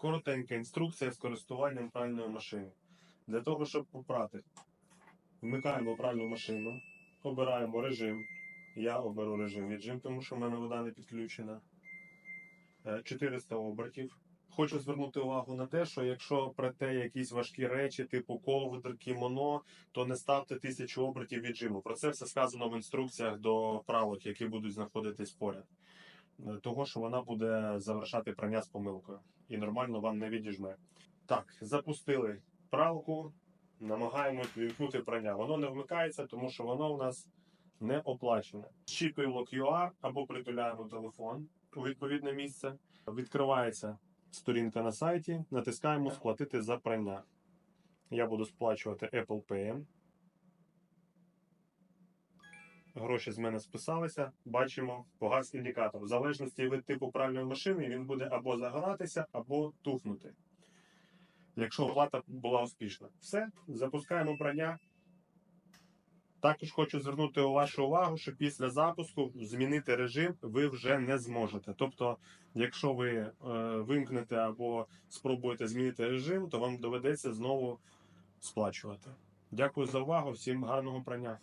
Коротенька інструкція з користуванням пральної машини. Для того, щоб попрати, вмикаємо пральну машину, обираємо режим. Я оберу режим віджим, тому що в мене вода не підключена. Е, 400 обертів. Хочу звернути увагу на те, що якщо прете якісь важкі речі, типу ковдр, кімоно, то не ставте 1000 обертів віджиму. Про це все сказано в інструкціях до правок, які будуть знаходитись поряд. Е, Того, що вона буде завершати прання з помилкою і нормально вам не відіжме. Так, запустили пралку, намагаємось вімкнути прання. Воно не вмикається, тому що воно у нас не оплачене. Щитуємо QR або притуляємо телефон у відповідне місце. Відкривається сторінка на сайті, натискаємо сплатити за прання. Я буду сплачувати Apple Pay. Гроші з мене списалися. Бачимо погас індикатор. В залежності від типу пральної машини він буде або загоратися, або тухнути. Якщо оплата була успішна. Все, запускаємо прання. Також хочу звернути вашу увагу, що після запуску змінити режим ви вже не зможете. Тобто, якщо ви е, вимкнете або спробуєте змінити режим, то вам доведеться знову сплачувати. Дякую за увагу, всім гарного прання.